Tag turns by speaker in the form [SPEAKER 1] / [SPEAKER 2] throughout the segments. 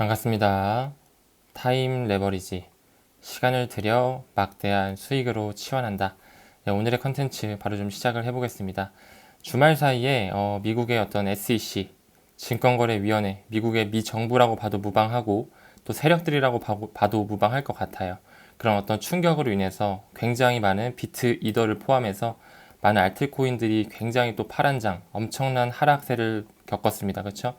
[SPEAKER 1] 반갑습니다. 타임 레버리지. 시간을 들여 막대한 수익으로 치환한다. 네, 오늘의 컨텐츠 바로 좀 시작을 해보겠습니다. 주말 사이에 어, 미국의 어떤 SEC, 증권거래위원회, 미국의 미 정부라고 봐도 무방하고 또 세력들이라고 봐- 봐도 무방할 것 같아요. 그런 어떤 충격으로 인해서 굉장히 많은 비트 이더를 포함해서 많은 알트코인들이 굉장히 또 파란장, 엄청난 하락세를 겪었습니다. 그렇죠?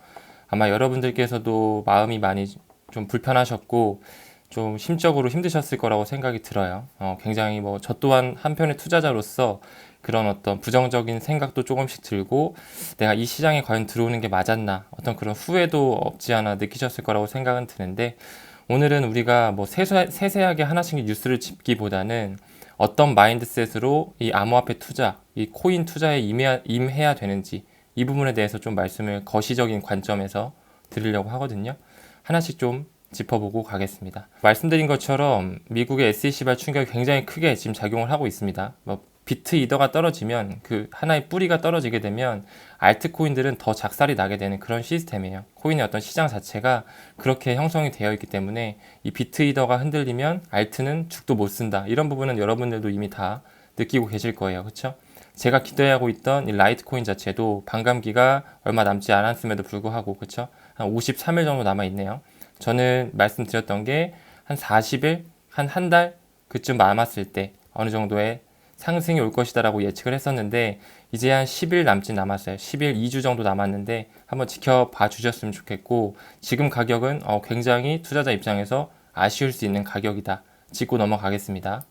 [SPEAKER 1] 아마 여러분들께서도 마음이 많이 좀 불편하셨고 좀 심적으로 힘드셨을 거라고 생각이 들어요. 어, 굉장히 뭐 저 또한 한편의 투자자로서 그런 어떤 부정적인 생각도 조금씩 들고 내가 이 시장에 과연 들어오는 게 맞았나 어떤 그런 후회도 없지 않아 느끼셨을 거라고 생각은 드는데 오늘은 우리가 뭐 세세, 세세하게 하나씩 뉴스를 짚기보다는 어떤 마인드셋으로 이 암호화폐 투자, 이 코인 투자에 임해야, 임해야 되는지 이 부분에 대해서 좀 말씀을 거시적인 관점에서 드리려고 하거든요. 하나씩 좀 짚어보고 가겠습니다. 말씀드린 것처럼 미국의 SEC발 충격이 굉장히 크게 지금 작용을 하고 있습니다. 뭐 비트 이더가 떨어지면 그 하나의 뿌리가 떨어지게 되면 알트코인들은 더 작살이 나게 되는 그런 시스템이에요. 코인의 어떤 시장 자체가 그렇게 형성이 되어 있기 때문에 이 비트 이더가 흔들리면 알트는 죽도 못 쓴다. 이런 부분은 여러분들도 이미 다 느끼고 계실 거예요. 그렇죠? 제가 기대하고 있던 이 라이트코인 자체도 반감기가 얼마 남지 않았음에도 불구하고 그렇죠? 한 53일 정도 남아 있네요. 저는 말씀드렸던 게 한 40일, 한 한 달 그쯤 남았을 때 어느 정도의 상승이 올 것이다라고 예측을 했었는데 이제 한 10일 남짓 남았어요. 10일, 2주 정도 남았는데 한번 지켜봐 주셨으면 좋겠고 지금 가격은 어, 굉장히 투자자 입장에서 아쉬울 수 있는 가격이다. 짚고 넘어가겠습니다.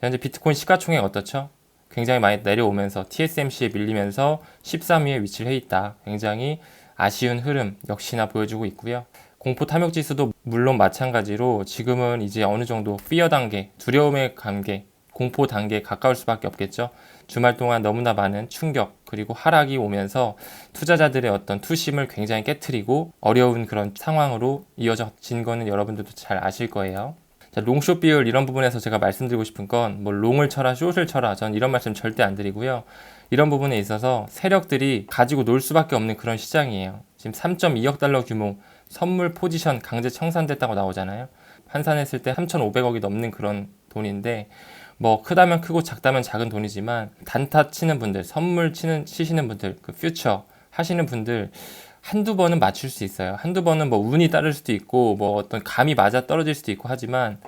[SPEAKER 1] 현재 비트코인 시가총액 어떻죠? 굉장히 많이 내려오면서 TSMC에 밀리면서 13위에 위치를 해 있다. 굉장히 아쉬운 흐름 역시나 보여주고 있고요. 공포 탐욕 지수도 물론 마찬가지로 지금은 이제 어느 정도 피어 단계, 두려움의 관계, 공포 단계에 가까울 수밖에 없겠죠. 주말 동안 너무나 많은 충격 그리고 하락이 오면서 투자자들의 어떤 투심을 굉장히 깨트리고 어려운 그런 상황으로 이어진 거는 여러분들도 잘 아실 거예요. 자, 롱숏 비율 이런 부분에서 제가 말씀드리고 싶은 건 뭐 롱을 쳐라 숏을 쳐라 전 이런 말씀 절대 안 드리고요. 이런 부분에 있어서 세력들이 가지고 놀 수밖에 없는 그런 시장이에요. 지금 3.2억 달러 규모 선물 포지션 강제 청산됐다고 나오잖아요. 환산했을 때 3,500억이 넘는 그런 돈인데 뭐 크다면 크고 작다면 작은 돈이지만 단타 치는 분들, 선물 치는 치시는 분들, 그 퓨처 하시는 분들 한두 번은 맞출 수 있어요. 한두 번은 뭐 운이 따를 수도 있고 뭐 어떤 감이 맞아 떨어질 수도 있고 하지만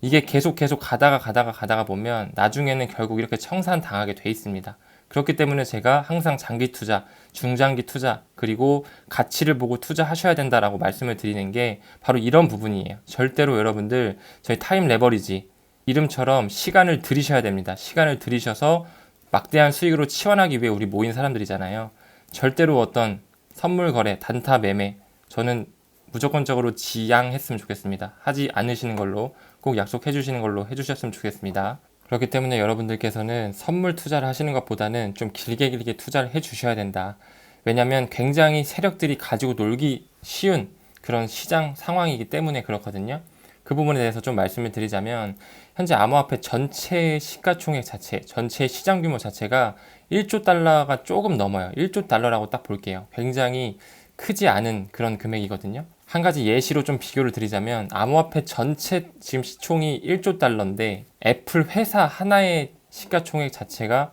[SPEAKER 1] 이게 계속 계속 가다가 가다가 가다가 보면 나중에는 결국 이렇게 청산 당하게 돼 있습니다. 그렇기 때문에 제가 항상 장기 투자, 중장기 투자, 그리고 가치를 보고 투자하셔야 된다라고 말씀을 드리는 게 바로 이런 부분이에요. 절대로 여러분들 저희 타임 레버리지 이름처럼 시간을 들이셔야 됩니다. 시간을 들이셔서 막대한 수익으로 치환하기 위해 우리 모인 사람들이잖아요. 절대로 어떤 선물 거래, 단타 매매 저는 무조건적으로 지양했으면 좋겠습니다. 하지 않으시는 걸로 꼭 약속해 주시는 걸로 해 주셨으면 좋겠습니다. 그렇기 때문에 여러분들께서는 선물 투자를 하시는 것보다는 좀 길게 길게 투자를 해 주셔야 된다. 왜냐하면 굉장히 세력들이 가지고 놀기 쉬운 그런 시장 상황이기 때문에 그렇거든요. 그 부분에 대해서 좀 말씀을 드리자면 현재 암호화폐 전체 시가총액 자체, 전체 시장 규모 자체가 1조 달러가 조금 넘어요. 1조 달러라고 딱 볼게요. 굉장히 크지 않은 그런 금액이거든요. 한 가지 예시로 좀 비교를 드리자면 암호화폐 전체 지금 시총이 1조 달러인데 애플 회사 하나의 시가총액 자체가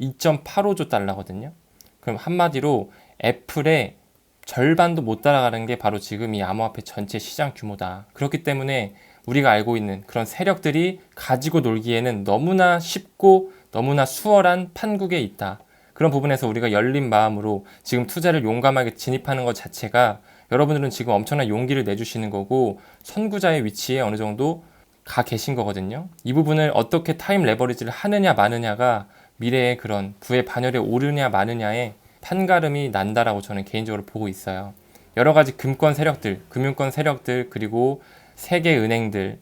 [SPEAKER 1] 2.85조 달러거든요. 그럼 한마디로 애플의 절반도 못 따라가는 게 바로 지금 이 암호화폐 전체 시장 규모다. 그렇기 때문에 우리가 알고 있는 그런 세력들이 가지고 놀기에는 너무나 쉽고 너무나 수월한 판국에 있다. 그런 부분에서 우리가 열린 마음으로 지금 투자를 용감하게 진입하는 것 자체가 여러분들은 지금 엄청난 용기를 내주시는 거고 선구자의 위치에 어느 정도 가 계신 거거든요. 이 부분을 어떻게 타임 레버리지를 하느냐 마느냐가 미래의 그런 부의 반열에 오르냐 마느냐에 판가름이 난다라고 저는 개인적으로 보고 있어요. 여러 가지 금권 세력들, 금융권 세력들 그리고 세계 은행들이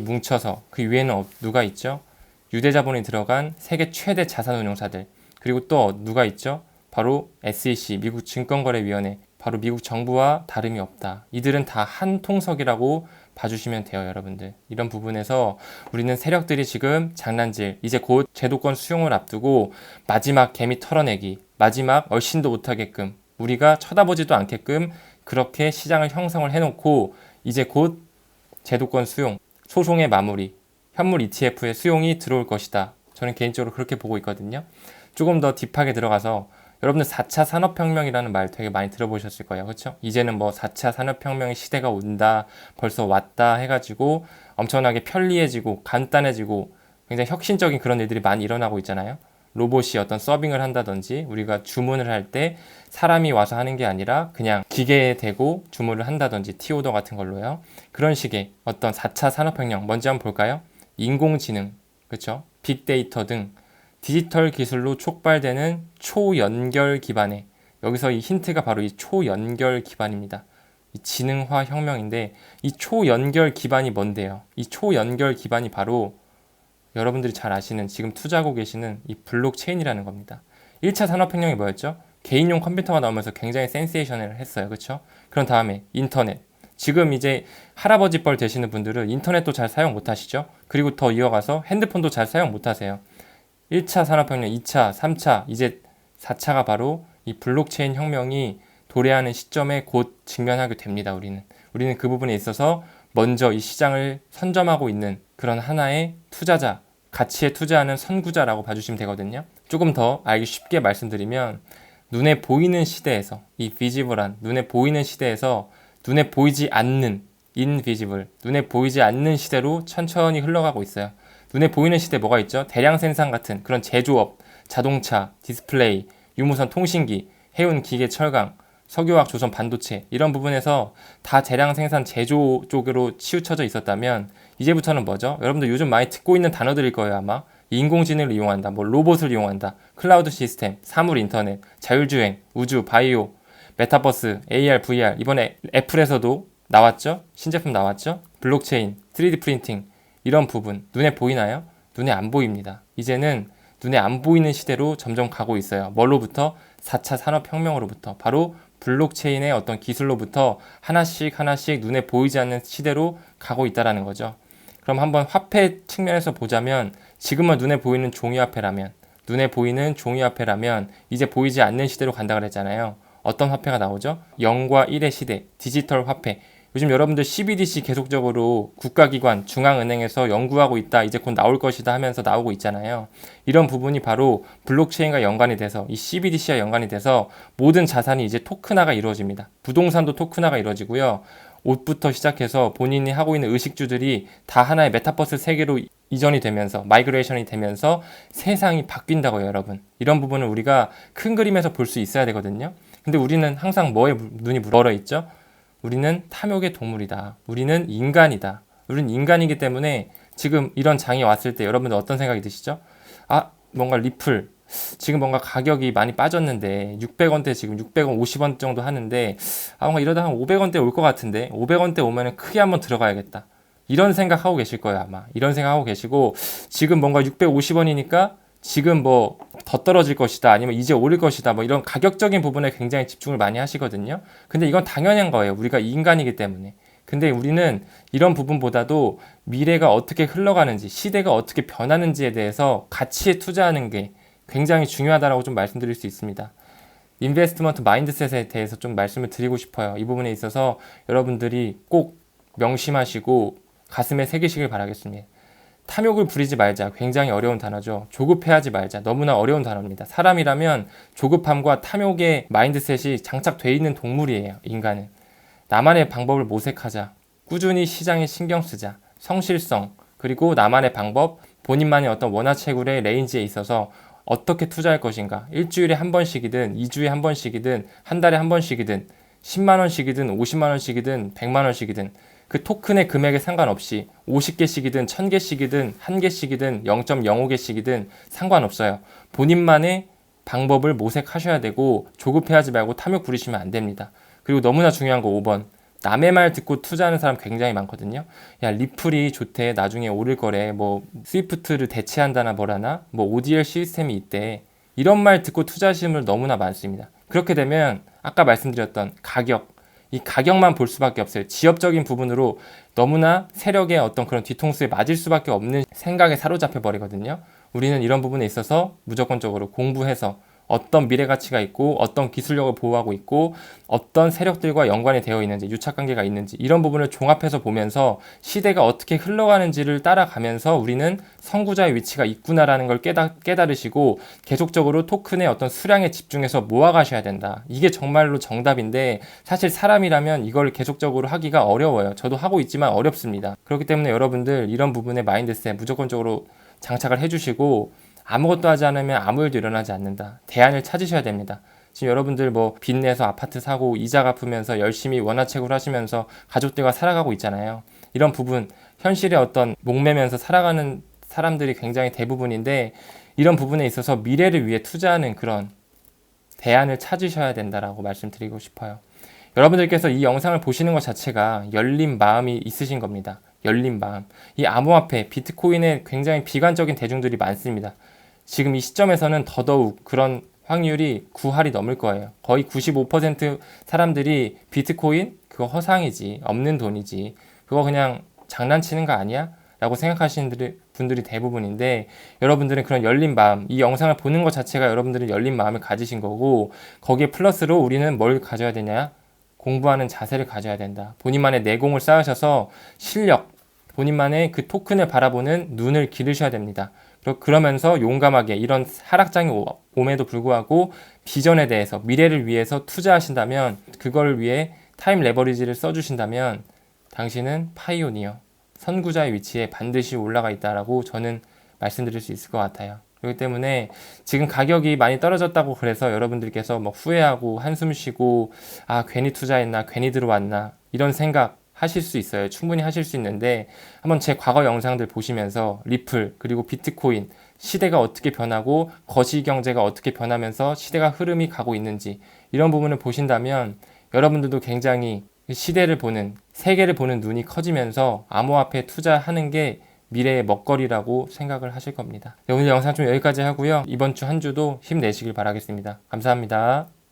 [SPEAKER 1] 뭉쳐서 그 위에는 어- 누가 있죠? 유대자본이 들어간 세계 최대 자산운용사들 그리고 또 누가 있죠? 바로 SEC 미국 증권거래위원회 바로 미국 정부와 다름이 없다. 이들은 다 한 통석이라고 봐주시면 돼요, 여러분들. 이런 부분에서 우리는 세력들이 지금 장난질, 이제 곧 제도권 수용을 앞두고 마지막 개미 털어내기, 마지막 얼씬도 못하게끔 우리가 쳐다보지도 않게끔 그렇게 시장을 형성을 해놓고 이제 곧 제도권 수용, 소송의 마무리, 현물 ETF의 수용이 들어올 것이다. 저는 개인적으로 그렇게 보고 있거든요. 조금 더 딥하게 들어가서 여러분들 4차 산업혁명이라는 말 되게 많이 들어보셨을 거예요. 그렇죠? 이제는 뭐 4차 산업혁명의 시대가 온다, 벌써 왔다 해가지고 엄청나게 편리해지고 간단해지고 굉장히 혁신적인 그런 일들이 많이 일어나고 있잖아요. 로봇이 어떤 서빙을 한다든지 우리가 주문을 할 때 사람이 와서 하는 게 아니라 그냥 기계에 대고 주문을 한다든지 티오더 같은 걸로요. 그런 식의 어떤 4차 산업혁명 먼저 한번 볼까요? 인공지능, 그렇죠? 빅데이터 등 디지털 기술로 촉발되는 초연결 기반의 여기서 이 힌트가 바로 이 초연결 기반입니다. 이 지능화 혁명인데 이 초연결 기반이 뭔데요? 이 초연결 기반이 바로 여러분들이 잘 아시는 지금 투자하고 계시는 이 블록체인이라는 겁니다. 1차 산업혁명이 뭐였죠? 개인용 컴퓨터가 나오면서 굉장히 센세이션을 했어요. 그렇죠? 그런 다음에 인터넷. 지금 이제 할아버지 뻘 되시는 분들은 인터넷도 잘 사용 못 하시죠? 그리고 더 이어가서 핸드폰도 잘 사용 못 하세요. 1차 산업혁명, 2차, 3차, 이제 4차가 바로 이 블록체인 혁명이 도래하는 시점에 곧 직면하게 됩니다. 우리는. 우리는 그 부분에 있어서 먼저 이 시장을 선점하고 있는 그런 하나의 투자자, 가치에 투자하는 선구자라고 봐주시면 되거든요. 조금 더 알기 쉽게 말씀드리면 눈에 보이는 시대에서 이 비지블한 눈에 보이는 시대에서 눈에 보이지 않는 인비지블 눈에 보이지 않는 시대로 천천히 흘러가고 있어요. 눈에 보이는 시대 뭐가 있죠? 대량 생산 같은 그런 제조업, 자동차, 디스플레이, 유무선 통신기, 해운 기계 철강, 석유화학 조선 반도체 이런 부분에서 다 대량 생산 제조 쪽으로 치우쳐져 있었다면 이제부터는 뭐죠? 여러분들 요즘 많이 듣고 있는 단어들일 거예요 아마 인공지능을 이용한다, 뭐 로봇을 이용한다, 클라우드 시스템, 사물 인터넷, 자율주행, 우주, 바이오, 메타버스, AR, VR 이번에 애플에서도 나왔죠? 신제품 나왔죠? 블록체인, 3D 프린팅 이런 부분 눈에 보이나요? 눈에 안 보입니다. 이제는 눈에 안 보이는 시대로 점점 가고 있어요. 뭘로부터? 4차 산업혁명으로부터 바로 블록체인의 어떤 기술로부터 하나씩 하나씩 눈에 보이지 않는 시대로 가고 있다라는 거죠. 그럼 한번 화폐 측면에서 보자면 지금은 눈에 보이는 종이화폐라면 눈에 보이는 종이화폐라면 이제 보이지 않는 시대로 간다 그랬잖아요. 어떤 화폐가 나오죠? 0과 1의 시대, 디지털 화폐. 요즘 여러분들 CBDC 계속적으로 국가기관, 중앙은행에서 연구하고 있다, 이제 곧 나올 것이다 하면서 나오고 있잖아요. 이런 부분이 바로 블록체인과 연관이 돼서 이 CBDC와 연관이 돼서 모든 자산이 이제 토큰화가 이루어집니다. 부동산도 토큰화가 이루어지고요. 옷부터 시작해서 본인이 하고 있는 의식주들이 다 하나의 메타버스 세계로 이전이 되면서 마이그레이션이 되면서 세상이 바뀐다고요, 여러분. 이런 부분을 우리가 큰 그림에서 볼 수 있어야 되거든요. 근데 우리는 항상 뭐에 눈이 멀어 있죠? 우리는 탐욕의 동물이다. 우리는 인간이다. 우리는 인간이기 때문에 지금 이런 장이 왔을 때 여러분들 어떤 생각이 드시죠? 아, 뭔가 리플. 지금 뭔가 가격이 많이 빠졌는데 600원대 지금 600원 50원 정도 하는데 아 뭔가 이러다 한 500원대 올 것 같은데 500원대 오면은 크게 한번 들어가야겠다. 이런 생각 하고 계실 거예요, 아마. 이런 생각 하고 계시고 지금 뭔가 650원이니까 지금 뭐 더 떨어질 것이다 아니면 이제 오를 것이다 뭐 이런 가격적인 부분에 굉장히 집중을 많이 하시거든요. 근데 이건 당연한 거예요. 우리가 인간이기 때문에. 근데 우리는 이런 부분보다도 미래가 어떻게 흘러가는지, 시대가 어떻게 변하는지에 대해서 가치에 투자하는 게 굉장히 중요하다라고 좀 말씀드릴 수 있습니다. 인베스트먼트 마인드셋에 대해서 좀 말씀을 드리고 싶어요. 이 부분에 있어서 여러분들이 꼭 명심하시고 가슴에 새기시길 바라겠습니다. 탐욕을 부리지 말자. 굉장히 어려운 단어죠. 조급해하지 말자. 너무나 어려운 단어입니다. 사람이라면 조급함과 탐욕의 마인드셋이 장착되어 있는 동물이에요. 인간은. 나만의 방법을 모색하자. 꾸준히 시장에 신경 쓰자. 성실성. 그리고 나만의 방법, 본인만의 어떤 원화채굴의 레인지에 있어서 어떻게 투자할 것인가. 일주일에 한 번씩이든, 2주에 한 번씩이든, 한 달에 한 번씩이든, 10만원씩이든, 50만원씩이든, 100만원씩이든, 그 토큰의 금액에 상관없이 50개씩이든 1000개씩이든 1개씩이든 0.05개씩이든 상관없어요. 본인만의 방법을 모색하셔야 되고 조급해하지 말고 탐욕 부리시면 안 됩니다. 그리고 너무나 중요한 거 5번. 남의 말 듣고 투자하는 사람 굉장히 많거든요. 야, 리플이 좋대. 나중에 오를 거래. 뭐, 스위프트를 대체한다나 뭐라나. 뭐, ODL 시스템이 있대. 이런 말 듣고 투자하시는 분 너무나 많습니다. 그렇게 되면 아까 말씀드렸던 가격, 이 가격만 볼 수밖에 없어요. 지엽적인 부분으로 너무나 세력의 어떤 그런 뒤통수에 맞을 수밖에 없는 생각에 사로잡혀 버리거든요. 우리는 이런 부분에 있어서 무조건적으로 공부해서 어떤 미래 가치가 있고 어떤 기술력을 보호하고 있고 어떤 세력들과 연관이 되어 있는지 유착 관계가 있는지 이런 부분을 종합해서 보면서 시대가 어떻게 흘러가는지를 따라가면서 우리는 선구자의 위치가 있구나라는 걸 깨달, 깨달으시고 계속적으로 토큰의 어떤 수량에 집중해서 모아가셔야 된다. 이게 정말로 정답인데 사실 사람이라면 이걸 계속적으로 하기가 어려워요. 저도 하고 있지만 어렵습니다. 그렇기 때문에 여러분들 이런 부분의 마인드셋 무조건적으로 장착을 해주시고 아무것도 하지 않으면 아무 일도 일어나지 않는다. 대안을 찾으셔야 됩니다. 지금 여러분들 뭐 빚내서 아파트 사고 이자 갚으면서 열심히 원화책을 하시면서 가족들과 살아가고 있잖아요. 이런 부분 현실에 어떤 목매면서 살아가는 사람들이 굉장히 대부분인데 이런 부분에 있어서 미래를 위해 투자하는 그런 대안을 찾으셔야 된다라고 말씀드리고 싶어요. 여러분들께서 이 영상을 보시는 것 자체가 열린 마음이 있으신 겁니다. 열린 마음. 이 암호화폐, 비트코인에 굉장히 비관적인 대중들이 많습니다. 지금 이 시점에서는 더더욱 그런 확률이 9할이 넘을 거예요. 거의 95% 사람들이 비트코인 그거 허상이지 없는 돈이지 그거 그냥 장난치는 거 아니야? 라고 생각하시는 분들이 대부분인데 여러분들은 그런 열린 마음 이 영상을 보는 것 자체가 여러분들은 열린 마음을 가지신 거고 거기에 플러스로 우리는 뭘 가져야 되냐 공부하는 자세를 가져야 된다 본인만의 내공을 쌓으셔서 실력 본인만의 그 토큰을 바라보는 눈을 기르셔야 됩니다 그러면서 용감하게 이런 하락장이 옴에도 불구하고 비전에 대해서 미래를 위해서 투자하신다면 그걸 위해 타임 레버리지를 써주신다면 당신은 파이오니어 선구자의 위치에 반드시 올라가 있다라고 저는 말씀드릴 수 있을 것 같아요. 그렇기 때문에 지금 가격이 많이 떨어졌다고 그래서 여러분들께서 뭐 후회하고 한숨 쉬고 아 괜히 투자했나 괜히 들어왔나 이런 생각 하실 수 있어요. 충분히 하실 수 있는데 한번 제 과거 영상들 보시면서 리플 그리고 비트코인 시대가 어떻게 변하고 거시 경제가 어떻게 변하면서 시대가 흐름이 가고 있는지 이런 부분을 보신다면 여러분들도 굉장히 시대를 보는 세계를 보는 눈이 커지면서 암호화폐 투자하는 게 미래의 먹거리라고 생각을 하실 겁니다. 네, 오늘 영상 좀 여기까지 하고요. 이번 주 한 주도 힘내시길 바라겠습니다. 감사합니다.